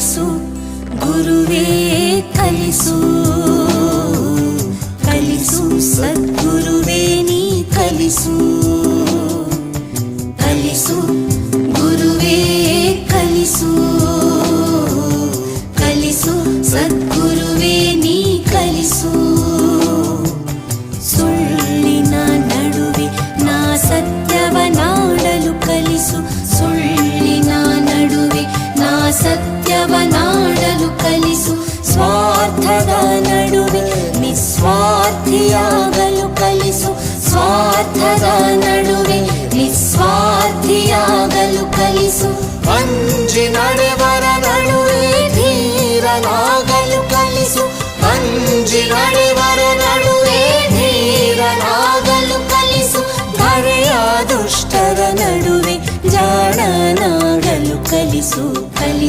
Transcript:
ಕಲಿಸು ಗುರುವೇ ಕಲಿಸು ಕಲಿಸು ಸದ್ಗುರುವೇ ನೀ ಕಲಿಸು ಕಲಿಸು ಗುರುವೇ ಕಲಿಸು ಸತ್ಯವನಾಡಲು ಕಲಿಸು. ಸ್ವಾರ್ಥದ ನಡುವೆ ನಿಸ್ವಾರ್ಥಿಯಾಗಲು ಕಲಿಸು. ಸ್ವಾರ್ಥದ ನಡುವೆ ನಿಸ್ವಾರ್ಥಿಯಾಗಲು ಕಲಿಸು. ಅಂಜಿ ನಡೆವರ ನಡುವೆ ಧೀರನಾಗಲು ಕಲಿಸು. ಅಂಜಿ ನಡೆವರ ನಡುವೆ ಧೀರನಾಗಲು ಕಲಿಸು. ಧರೆಯ ದುಷ್ಟರ ನಡುವೆ ಜಾಣನಾಗಲು ಕಲಿಸು. ಕಲಿ